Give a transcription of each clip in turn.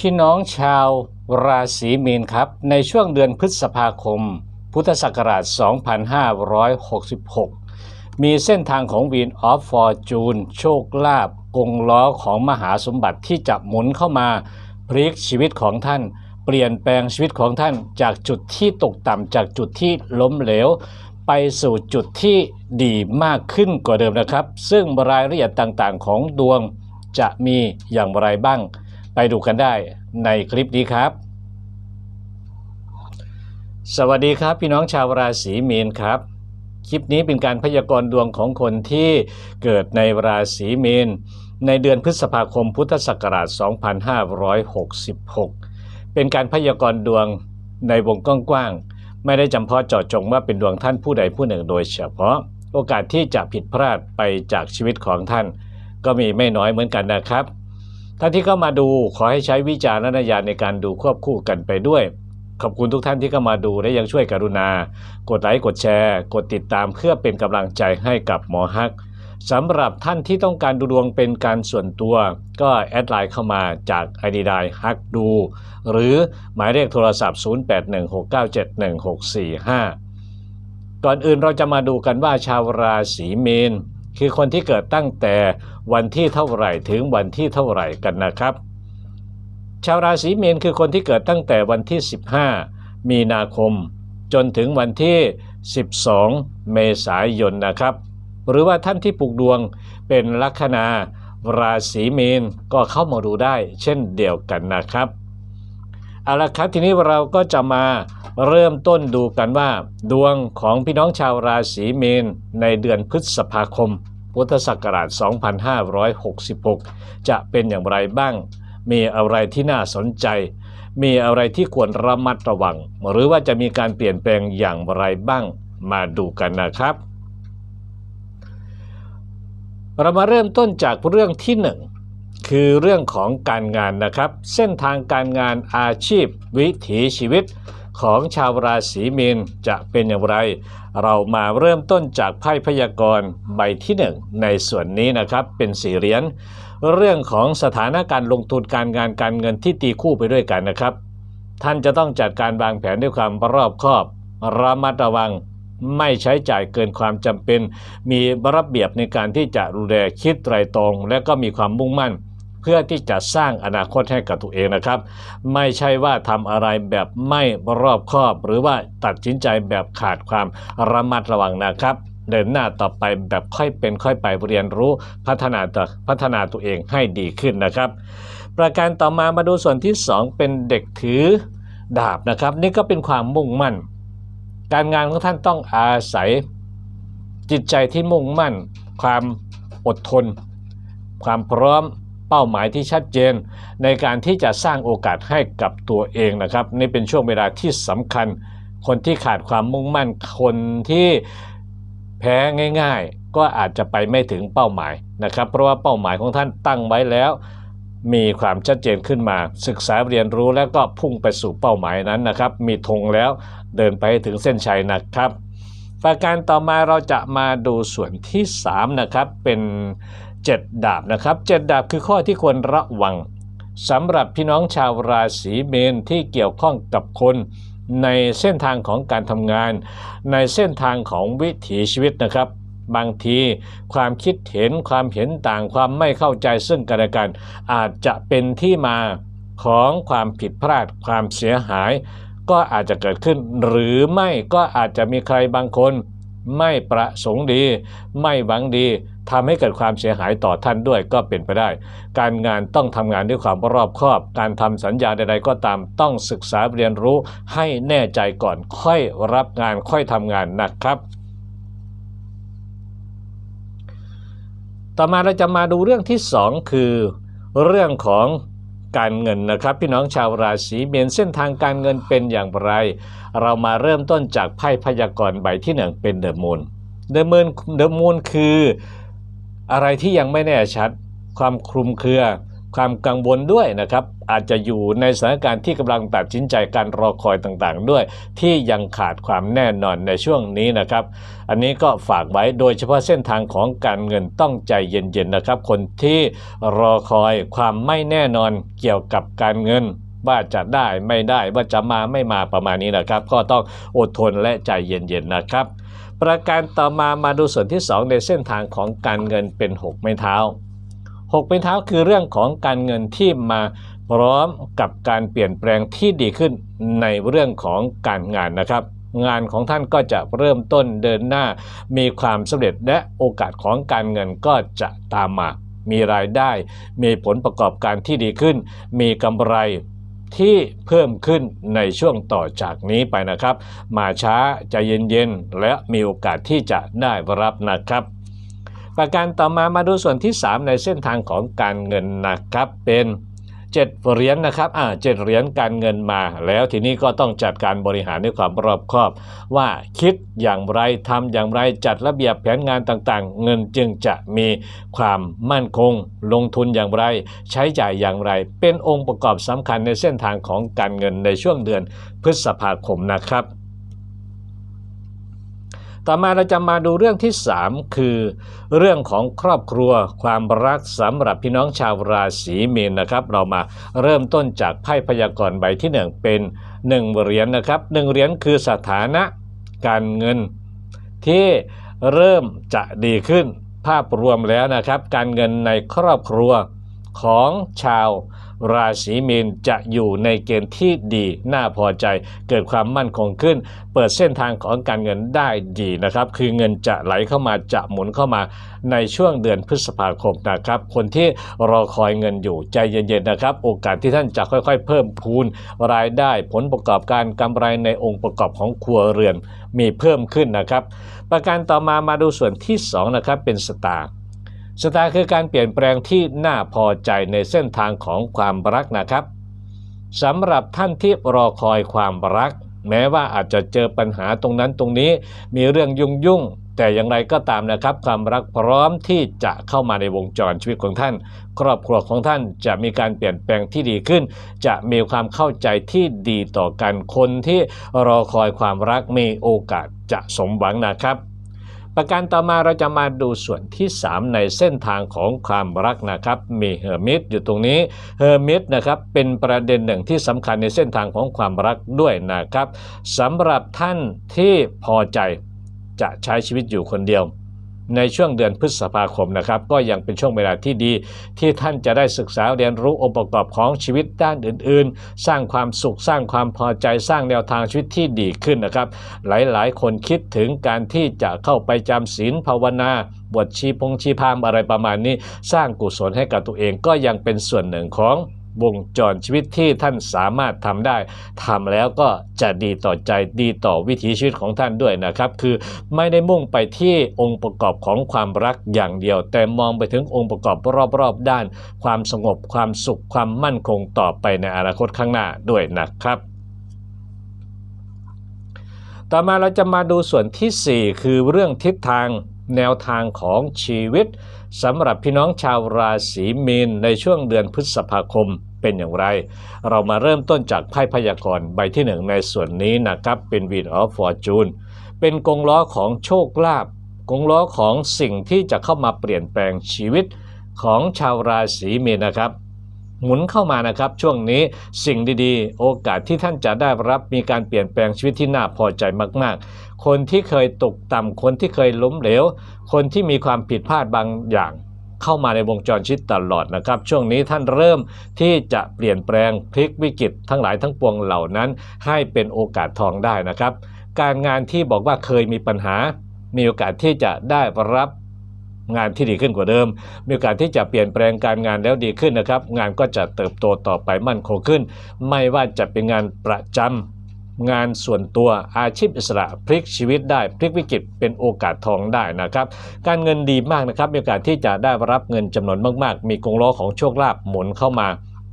พี่น้องชาวราศีมีนครับ ในช่วงเดือนพฤษภาคม พุทธศักราช 2566 มีเส้นทางของวีนออฟฟอร์จูนโชคลาภกงล้อของมหาสมบัติที่จะหมุนเข้ามาพลิกชีวิตของท่าน เปลี่ยนแปลงชีวิตของท่านจากจุดที่ตกต่ำจากจุดที่ล้มเหลว ไปสู่จุดที่ดีมากขึ้นกว่าเดิมนะครับ ซึ่งรายละเอียดต่างๆ ของดวงจะมีอย่างไรบ้าง ไปดูกันได้ในคลิปนี้ครับ สวัสดีครับพี่น้องชาวราศีมีนครับ คลิปนี้เป็นการพยากรณ์ดวงของคนที่เกิดในราศีมีนในเดือนพฤษภาคมพุทธศักราช 2566 เป็นการพยากรณ์ดวงในวงกว้างๆ ไม่ได้จำเพาะเจาะจงว่าเป็นดวงท่านผู้ใดผู้หนึ่งโดยเฉพาะ โอกาสที่จะผิดพลาดไปจากชีวิตของท่าน ก็มีไม่น้อยเหมือนกันนะครับ ท่านที่เข้ามาดูขอให้ใช้วิจารณญาณในการดูควบคู่กันไปด้วย ขอบคุณทุกท่านที่เข้ามาดูและยังช่วยกรุณา กดไลค์กดแชร์ กดติดตามเพื่อเป็นกำลังใจให้กับหมอฮักสำหรับท่านที่ต้องการดูดวงเป็นการส่วนตัว ก็แอดไลน์เข้ามาจาก ID ไดฮักดู หรือหมายเลขโทรศัพท์ 0816971645 ก่อนอื่นเราจะมาดูกันว่าชาวราศีเมน คือคนที่เกิดตั้งแต่วันที่เท่าไหร่ถึงวันที่เท่าไหร่กันนะครับ ชาวราศีเมนคือคนที่เกิดตั้งแต่วันที่ 15 มีนาคม จนถึงวันที่ 12 เมษายนนะครับ หรือว่าท่านที่ปลูกดวงเป็นลัคนาราศีเมนก็เข้ามาดูได้เช่นเดียวกันนะครับ เอาละครับทีนี้เราก็จะมาเริ่มต้นดูกันว่า ดวงของพี่น้องชาวราศีเมนในเดือนพฤษภาคม พุทธศักราช 2566 จะเป็นอย่างไรบ้าง มีอะไรที่น่าสนใจ มีอะไรที่ควรระมัดระวัง หรือว่าจะมีการเปลี่ยนแปลงอย่างไรบ้าง มาดูกันนะครับ เรามาเริ่มต้นจากเรื่องที่หนึ่ง คือเรื่องของการงานนะครับ เส้นทางการงานอาชีพ วิถีชีวิตของชาวราศีมีนจะเป็นอย่างไร เรามาเริ่มต้นจากไพ่พยากรณ์ใบที่หนึ่งในส่วนนี้นะครับเป็นสี่เหรียญเรื่องของสถานการณ์ลงทุนการงานการเงินที่ตีคู่ไปด้วยกันนะครับ ท่านจะต้องจัดการวางแผนด้วยความรอบคอบ ระมัดระวังไม่ใช้จ่ายเกินความจำเป็น มีระเบียบในการที่จะดูแลคิดไตรตรองและก็มีความมุ่งมั่น พื่อที่จะสร้างอนาคตให้กับตัวเองนะครับ ไม่ใช่ว่าทำอะไรแบบไม่รอบคอบ หรือว่าตัดสินใจแบบขาดความระมัดระวังนะครับเดินหน้าต่อไปแบบค่อยเป็นค่อยไปเรียนรู้พัฒนาตัวพัฒนาตัวเองให้ดีขึ้นนะครับ ประการต่อมามาดูส่วนที่ 2 เป็นเด็กถือดาบนะครับ นี่ก็เป็นความมุ่งมั่น การงานของท่านต้องอาศัยจิตใจที่มุ่งมั่น ความอดทน ความพร้อม เป้าหมายที่ชัดเจน ในการที่จะสร้างโอกาสให้กับตัวเองนะครับ นี่เป็นช่วงเวลาที่สำคัญ คนที่ขาดความมุ่งมั่นคนที่แพ้ง่าย ๆ ก็อาจจะไปไม่ถึงเป้าหมายนะครับ เพราะว่าเป้าหมายของท่านตั้งไว้แล้วมีความชัดเจนขึ้นมา ศึกษาเรียนรู้แล้วก็พุ่งไปสู่เป้าหมายนั้นนะครับ มีธงแล้วเดินไปถึงเส้นชัยนะครับประการต่อมาเราจะมาดูส่วนที่ 3 นะครับ เป็น 7 ดาบนะครับ 7 ดาบคือข้อที่ควรระวังสำหรับพี่น้องชาวราศีเมนที่เกี่ยวข้องกับคนในเส้นทางของการทำงาน ในเส้นทางของวิถีชีวิตนะครับ บางทีความคิดเห็นความเห็นต่างความไม่เข้าใจซึ่งกันและกัน อาจจะเป็นที่มาของความผิดพลาดความเสียหาย ก็อาจจะเกิดขึ้น หรือไม่ก็อาจจะมีใครบางคน ไม่ประสงค์ดี ไม่หวังดีทำให้เกิดความเสียหายต่อท่านด้วยก็เป็นไปได้ การงานต้องทำงานด้วยความรอบคอบ การทำสัญญาใด ๆ ก็ตามต้องศึกษาเรียนรู้ให้แน่ใจก่อนค่อยรับงานค่อยทำงานนะครับต่อมาเราจะมาดูเรื่องที่ 2 คือ เรื่องของ การเงินนะครับ พี่น้องชาวราศีเมียนเส้นทางการเงินเป็นอย่างไร เรามาเริ่มต้นจากไพ่พยากรณ์ใบที่หนึ่งเป็นเดอะมูนเดอะมูนเดอะมูนคืออะไรที่ยังไม่แน่ชัด ความคลุมเครือ ความกังวลด้วยนะครับ อาจจะอยู่ในสถานการณ์ที่กำลังตัดสินใจการรอคอยต่างๆ ด้วย ที่ยังขาดความแน่นอนในช่วงนี้นะครับ อันนี้ก็ฝากไว้โดยเฉพาะเส้นทางของการเงินต้องใจเย็นๆนะครับ คนที่รอคอยความไม่แน่นอนเกี่ยวกับการเงินว่าจะได้ไม่ได้ว่าจะมาไม่มาประมาณนี้นะครับ ก็ต้องอดทนและใจเย็นๆนะครับ ประการต่อมามาดูส่วนที่ 2 ในเส้นทางของการเงินเป็น 6 ไม้เท้า 6ไม้เท้าคือเรื่องของการเงินที่มาพร้อมกับการเปลี่ยนแปลงที่ดีขึ้นในเรื่องของการงานนะครับ งานของท่านก็จะเริ่มต้นเดินหน้า มีความสำเร็จและโอกาสของการเงินก็จะตามมา มีรายได้ มีผลประกอบการที่ดีขึ้น มีกำไรที่เพิ่มขึ้นในช่วงต่อจากนี้ไปนะครับ มาช้าใจเย็นๆและมีโอกาสที่จะได้รับนะครับ ประการต่อมามาดูส่วนที่ 3 ในเส้นทางของการเงินนะครับเป็นเจ็ดเหรียญนะครับ อ่าเจ็ดเหรียญการเงินมา แล้วทีนี้ก็ต้องจัดการบริหารด้วยความรอบคอบ ว่าคิดอย่างไรทำอย่างไรจัดระเบียบแผนงานต่างๆ เงินจึงจะมีความมั่นคง ลงทุนอย่างไร ใช้จ่ายอย่างไร เป็นองค์ประกอบสำคัญในเส้นทางของการเงินในช่วงเดือนพฤษภาคมนะครับ ต่อมาเราจะมาดูเรื่องที่ 3 คือ เรื่องของครอบครัวความรักสำหรับพี่น้องชาวราศีมีนนะครับ เรามาเริ่มต้นจากไพ่พยากรณ์ใบที่ 1 เป็น 1 เหรียญนะครับ1เหรียญคือสถานะการเงิน ที่เริ่มจะดีขึ้นภาพรวมแล้วนะครับ การเงินในครอบครัว ของชาวราศีมีนจะอยู่ในเกณฑ์ที่ดีน่าพอใจ เกิดความมั่นคงขึ้น เปิดเส้นทางของการเงินได้ดีนะครับ คือเงินจะไหลเข้ามาจะหมุนเข้ามาในช่วงเดือนพฤษภาคมนะครับ คนที่รอคอยเงินอยู่ใจเย็นๆนะครับ โอกาสที่ท่านจะค่อยๆ เพิ่มพูนรายได้ผลประกอบการกำไรในองค์ประกอบของครัวเรือนมีเพิ่มขึ้นนะครับ ประการต่อมามาดูส่วนที่2นะครับเป็นสตาร์ สตาร์คือการเปลี่ยนแปลงที่น่าพอใจในเส้นทางของความรักนะครับสำหรับท่านที่รอคอยความรัก แม้ว่าอาจจะเจอปัญหาตรงนั้นตรงนี้มีเรื่องยุ่งยุ่งแต่อย่างไรก็ตามนะครับ ความรักพร้อมที่จะเข้ามาในวงจรชีวิตของท่าน ครอบครัวของท่านจะมีการเปลี่ยนแปลงที่ดีขึ้น จะมีความเข้าใจที่ดีต่อกันคนที่รอคอยความรักมีโอกาสจะสมหวังนะครับ ประการต่อมาเราจะมาดูส่วนที่ 3 ในเส้นทางของความรักนะครับมีเฮอร์มิตอยู่ตรงนี้เฮอร์มิตนะครับเป็นประเด็นหนึ่งที่สำคัญในเส้นทางของความรักด้วยนะครับสำหรับท่านที่พอใจจะใช้ชีวิตอยู่คนเดียว ในช่วงเดือนพฤษภาคมนะครับ ก็ยังเป็นช่วงเวลาที่ดี ที่ท่านจะได้ศึกษาเรียนรู้องค์ประกอบของชีวิตด้านอื่น ๆ สร้างความสุขสร้างความพอใจสร้างแนวทางชีวิตที่ดีขึ้นนะครับ หลายๆ คนคิดถึงการที่จะเข้าไปจำศีลภาวนาบวชชีพงชีพามอะไรประมาณนี้ สร้างกุศลให้กับตัวเองก็ยังเป็นส่วนหนึ่งของ วงจรชีวิตที่ท่านสามารถทำได้ทำแล้วก็จะดีต่อใจดีต่อวิถีชีวิตของท่านด้วยนะครับ คือไม่ได้มุ่งไปที่องค์ประกอบของความรักอย่างเดียว แต่มองไปถึงองค์ประกอบรอบๆ ด้าน ความสงบความสุขความมั่นคงต่อไปในอนาคตข้างหน้าด้วยนะครับต่อมาเราจะมาดูส่วนทีสี่4 คือเรื่องทิศทางแนวทางของชีวิตสำหรับพี่น้องชาวราศีมีนในช่วงเดือนพฤษภาคม เป็นอย่างไร เรามาเริ่มต้นจากไพ่พยากรณ์ใบที่หนึ่งในส่วนนี้นะครับเป็น Wheel of Fortune เป็นกงล้อของโชคลาภกงล้อของสิ่งที่จะเข้ามาเปลี่ยนแปลงชีวิตของชาวราศีมีนนะครับ หมุนเข้ามานะครับช่วงนี้สิ่งดีๆ โอกาสที่ท่านจะได้รับมีการเปลี่ยนแปลงชีวิตที่น่าพอใจมากๆ คนที่เคยตกต่ำคนที่เคยล้มเหลว คนที่มีความผิดพลาดบางอย่าง เข้ามาในวงจรชีวิตตลอดนะครับ ช่วงนี้ท่านเริ่มที่จะเปลี่ยนแปลงพลิกวิกฤตทั้งหลายทั้งปวงเหล่านั้น ให้เป็นโอกาสทองได้นะครับ การงานที่บอกว่าเคยมีปัญหา มีโอกาสที่จะได้รับงานที่ดีขึ้นกว่าเดิม มีโอกาสที่จะเปลี่ยนแปลงการงานแล้วดีขึ้นนะครับ งานก็จะเติบโตต่อไปมั่นคงขึ้น ไม่ว่าจะเป็นงานประจำ งานส่วนตัวอาชีพอิสระพลิกชีวิตได้พลิกวิกฤตเป็นโอกาสทองได้นะครับ การเงินดีมากนะครับมีโอกาสที่จะได้รับเงินจำนวนมาก ๆ มีกงล้อของโชคลาภหมุนเข้ามา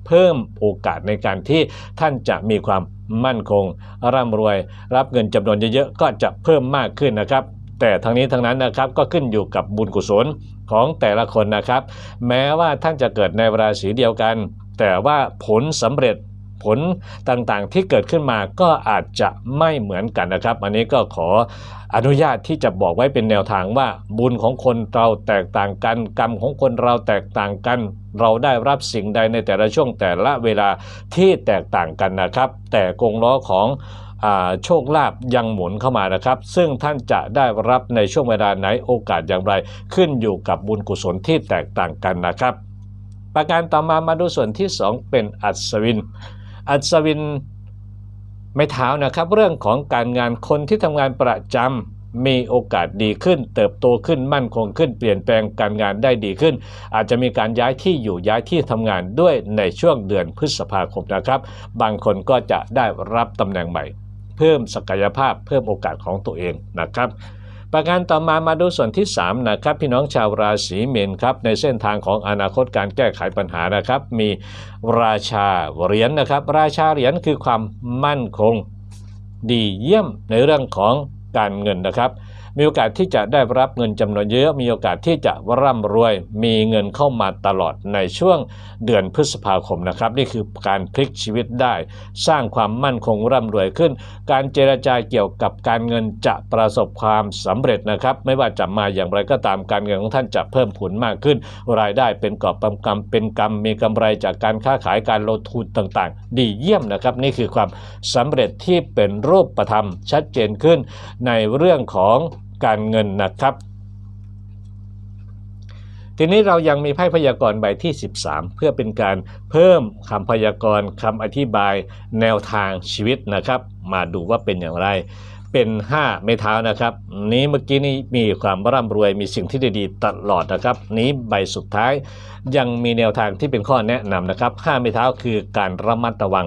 เพิ่มโอกาสในการที่ท่านจะมีความมั่นคง ร่ำรวย รับเงินจำนวนเยอะๆก็จะเพิ่มมากขึ้นนะครับ แต่ทั้งนี้ทั้งนั้นนะครับก็ขึ้นอยู่กับบุญกุศลของแต่ละคนนะครับ แม้ว่าท่านจะเกิดในราศีเดียวกัน แต่ว่าผลสำเร็จ ผลต่างๆ ที่เกิดขึ้นมาก็อาจจะไม่เหมือนกันนะครับ อันนี้ก็ขออนุญาตที่จะบอกไว้เป็นแนวทางว่าบุญของคนเราแตกต่างกัน กรรมของคนเราแตกต่างกัน เราได้รับสิ่งใดในแต่ละช่วงแต่ละเวลาที่แตกต่างกันนะครับ แต่กงล้อของโชคลาภยังหมุนเข้ามานะครับ ซึ่งท่านจะได้รับในช่วงเวลาไหนโอกาสอย่างไร ขึ้นอยู่กับบุญกุศลที่แตกต่างกันนะครับ ประการต่อมามาดูส่วนที่ 2 เป็นอัศวิน อัศวินไม่เท้านะครับ เรื่องของการงานคนที่ทำงานประจำมีโอกาสดีขึ้น เติบโตขึ้นมั่นคงขึ้น เปลี่ยนแปลงการงานได้ดีขึ้น อาจจะมีการย้ายที่อยู่ย้ายที่ทำงานด้วยในช่วงเดือนพฤษภาคมนะครับ บางคนก็จะได้รับตำแหน่งใหม่ เพิ่มศักยภาพเพิ่มโอกาสของตัวเองนะครับ ประการต่อมามาดูส่วนที่ 3 นะครับพี่น้องชาวราศีเมษครับในเส้นทางของอนาคตการแก้ไขปัญหานะครับ มีราชาเหรียญนะครับ ราชาเหรียญคือความมั่นคง ดีเยี่ยมในเรื่องของการเงินนะครับ มีโอกาสที่จะได้รับเงินจำนวนเยอะ มีโอกาสที่จะร่ำรวย มีเงินเข้ามาตลอดในช่วงเดือนพฤษภาคมนะครับ นี่คือการพลิกชีวิตได้ สร้างความมั่นคงร่ำรวยขึ้น การเจรจาเกี่ยวกับการเงินจะประสบความสำเร็จนะครับ ไม่ว่าจะมาอย่างไรก็ตามการเงินของท่านจะเพิ่มผลมากขึ้น รายได้เป็นกอบป็นกำเป็นกำมีกำไรจากการค้าขายการลงทุนต่างๆ ดีเยี่ยมนะครับ นี่คือความสำเร็จที่เป็นรูปธรรมชัดเจนขึ้น ในเรื่องของ การเงินนะครับ ทีนี้เรายังมีไพ่พยากรณ์ใบที่ 13 เพื่อเป็นการเพิ่มคำพยากรณ์คำอธิบายแนวทางชีวิตนะครับ มาดูว่าเป็นอย่างไรเป็น 5 เมเท้านะครับ นี้เมื่อกี้นี้มีความร่ำรวยมีสิ่งที่ดีๆตลอดนะครับ นี้ใบสุดท้ายยังมีแนวทางที่เป็นข้อแนะนำนะครับ 5 เมเท้าคือการระมัดระวัง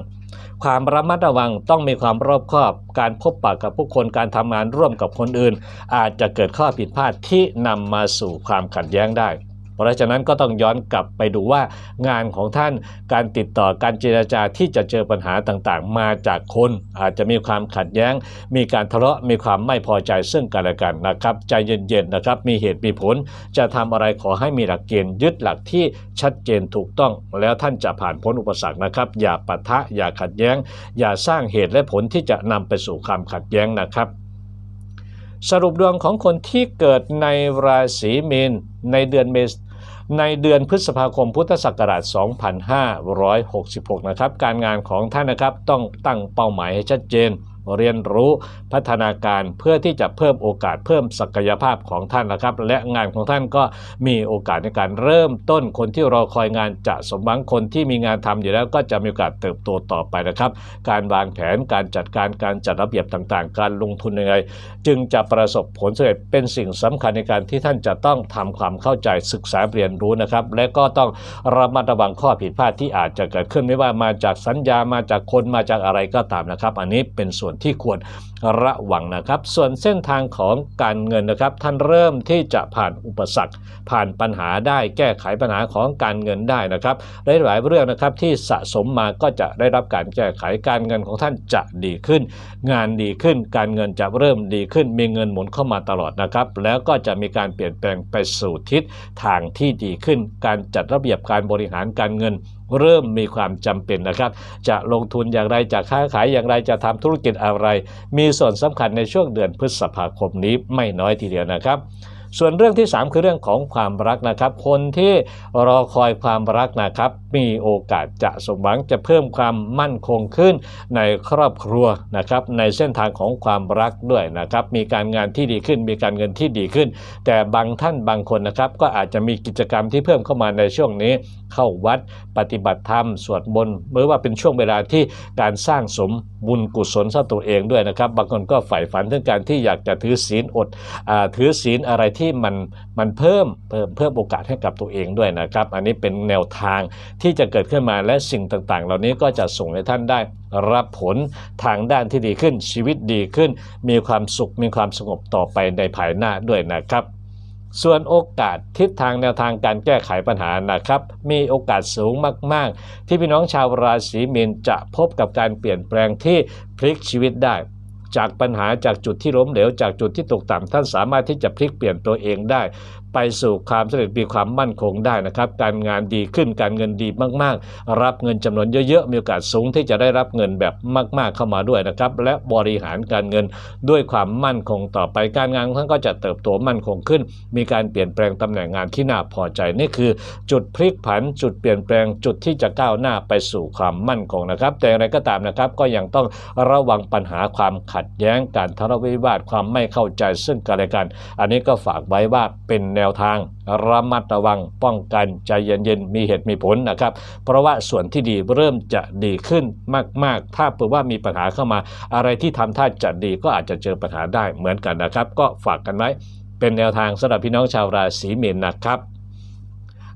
ความระมัดระวังต้องมีความรอบคอบ การพบปะกับผู้คนการทำงานร่วมกับคนอื่น อาจจะเกิดข้อผิดพลาดที่นำมาสู่ความขัดแย้งได้ เพราะฉะนั้นก็ต้องย้อนกลับไปดูว่างานของท่านการติดต่อการเจรจาที่จะเจอปัญหาต่างๆ มาจากคนอาจจะมีความขัดแย้ง มีการทะเลาะมีความไม่พอใจซึ่งกันและกันนะครับ ใจเย็นๆนะครับ มีเหตุมีผล จะทำอะไรขอให้มีหลักเกณฑ์ยึดหลักที่ชัดเจนถูกต้อง แล้วท่านจะผ่านพ้นอุปสรรคนะครับ อย่าปะทะอย่าขัดแย้ง อย่าสร้างเหตุและผลที่จะนำไปสู่ความขัดแย้งนะครับสรุปดวงของคนที่เกิดในราศีมีนในเดือนเมษ ในเดือนพฤษภาคมพุทธศักราช 2566 นะครับ การงานของท่านนะครับต้องตั้งเป้าหมายให้ชัดเจน เรียนรู้พัฒนาการเพื่อที่จะเพิ่มโอกาสเพิ่มศักยภาพของท่านนะครับ และงานของท่านก็มีโอกาสในการเริ่มต้นคนที่รอคอยงานจะสมหวังคนที่มีงานทำอยู่แล้วก็จะมีโอกาสเติบโตต่อไปนะครับ การวางแผนการจัดการการจัดระเบียบต่างๆ การลงทุนยังไงจึงจะประสบผลสำเร็จเป็นสิ่งสำคัญในการที่ท่านจะต้องทำความเข้าใจศึกษาเรียนรู้นะครับ และก็ต้องระมัดระวังข้อผิดพลาดที่อาจจะเกิดขึ้นไม่ว่ามาจากสัญญามาจากคนมาจากอะไรก็ตามนะครับ อันนี้เป็นส่วนที่ควรระวังนะครับ ส่วนเส้นทางของการเงินนะครับ ท่านเริ่มที่จะผ่านอุปสรรค ผ่านปัญหาได้แก้ไขปัญหาของการเงินได้นะครับหลายๆเรื่องนะครับที่สะสมมาก็จะได้รับการแก้ไขการเงินของท่านจะดีขึ้น งานดีขึ้น การเงินจะเริ่มดีขึ้น มีเงินหมุนเข้ามาตลอดนะครับ แล้วก็จะมีการเปลี่ยนแปลงไปสู่ทิศทางที่ดีขึ้น การจัดระเบียบการบริหารการเงินเริ่มมีความจำเป็นนะครับ จะลงทุนอย่างไรจะค้าขายอย่างไรจะทำธุรกิจอะไร มีส่วนสำคัญในช่วงเดือนพฤษภาคมนี้ไม่น้อยทีเดียวนะครับ ส่วนเรื่องที่ 3 คือเรื่องของความรักนะครับ คนที่รอคอยความรักนะครับ มีโอกาสจะสมหวังจะเพิ่มความมั่นคงขึ้นในครอบครัวนะครับ ในเส้นทางของความรักด้วยนะครับ มีการงานที่ดีขึ้น มีการเงินที่ดีขึ้น แต่บางท่านบางคนนะครับ ก็อาจจะมีกิจกรรมที่เพิ่มเข้ามาในช่วงนี้ เข้าวัดปฏิบัติธรรม สวดมนต์หรือว่าเป็นช่วงเวลาที่การสร้างสมบุญกุศลสตัวเองด้วยนะครับ บางคนก็ใฝ่ฝันถึงการที่อยากจะถือศีลอดอถือศีลอะไรที่มันมันเพิ่มเพิ่มเพิ่มโอกาสให้กับตัวเองด้วยนะครับ อันนี้เป็นแนวทางที่จะเกิดขึ้นมาและสิ่งต่างๆ เหล่านี้ก็จะส่งให้ท่านได้รับผลทางด้านที่ดีขึ้นชีวิตดีขึ้น มีความสุขมีความสงบต่อไปในภายหน้าด้วยนะครับส่วนโอกาสทิศทางแนวทางการแก้ไขปัญหานะครับ มีโอกาสสูงมาก ๆ ที่พี่น้องชาวราศีมีนจะพบกับการเปลี่ยนแปลงที่พลิกชีวิตได้ จากปัญหาจากจุดที่ล้มเหลวจากจุดที่ตกต่ำท่านสามารถที่จะพลิกเปลี่ยนตัวเองได้ ไปสู่ความสำเร็จมีความมั่นคงได้นะครับการงานดีขึ้นการเงินดีมากๆ รับเงินจำนวนเยอะๆมีโอกาสสูงที่จะได้รับเงินแบบมาก ๆเข้ามาด้วยนะครับและบริหารการเงินด้วยความมั่นคงต่อไปการงานของท่านก็จะเติบโตมั่นคงขึ้น มีการเปลี่ยนแปลงตำแหน่งงานที่น่าพอใจนี่คือ จุดพลิกผันจุดเปลี่ยนแปลงจุดที่จะก้าวหน้าไปสู่ความมั่นคงนะครับ แต่อย่างไรก็ตามนะครับก็ยังต้องระวังปัญหาความขัดแย้งการทะเลาะวิวาทความไม่เข้าใจซึ่งกันและกัน อันนี้ก็ฝากไว้ว่าเป็นแนววทางระมัดระวังป้องกันใจเย็นๆมีเหตุมีผลนะครับ เพราะว่าส่วนที่ดีเริ่มจะดีขึ้นมากๆ ถ้าเผื่อว่ามีปัญหาเข้ามาอะไรที่ทำท่าจะดีก็อาจจะเจอปัญหาได้เหมือนกันนะครับ ก็ฝากกันไว้เป็นแนวทางสำหรับพี่น้องชาวราศีเมษนะครับ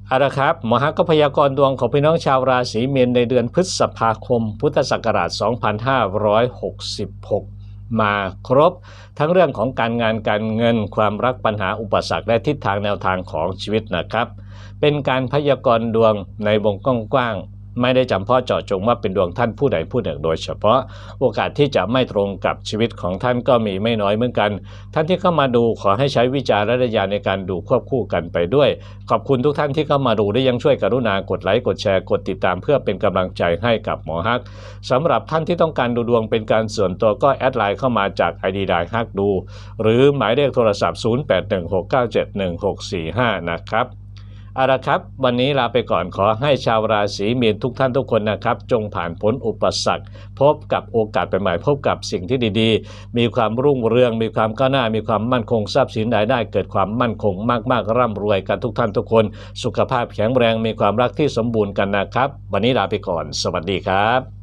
เอาละครับหมอฮักก็พยากรณ์ดวงของพี่น้องชาวราศีเมษในเดือนพฤษภาคม พุทธศักราช 2566 มาครบ ทั้งเรื่องของการงานการเงินความรักปัญหาอุปสรรคและทิศทางแนวทางของชีวิตนะครับ เป็นการพยากรณ์ดวงในวงกว้าง ไม่ได้จำเพาะเจาะจงว่าเป็นดวงท่านผู้ใดผู้หนึ่งโดยเฉพาะ โอกาสที่จะไม่ตรงกับชีวิตของท่านก็มีไม่น้อยเหมือนกัน ท่านที่เข้ามาดูขอให้ใช้วิจารณญาณในการดูควบคู่กันไปด้วย ขอบคุณทุกท่านที่เข้ามาดูได้ยังช่วยกรุณากดไลค์กดแชร์กดติดตามเพื่อเป็นกำลังใจให้กับหมอฮักสำหรับท่านที่ต้องการดูดวงเป็นการส่วนตัวก็แอดไลน์เข้ามาจาก ID ไดฮักดู หรือหมายเลขโทรศัพท์ 0816971645 นะครับ เอาละครับ วันนี้ลาไปก่อนขอให้ชาวราศีมีนทุกท่านทุกคนนะครับ จงผ่านพ้นอุปสรรค พบกับโอกาสใหม่ๆพบกับสิ่งที่ดีๆ มีความรุ่งเรือง มีความก้าวหน้า มีความมั่นคงทรัพย์สินรายได้ เกิดความมั่นคงมากๆ ร่ำรวยกันทุกท่านทุกคน สุขภาพแข็งแรงมีความรักที่สมบูรณ์กันนะครับ วันนี้ลาไปก่อน สวัสดีครับ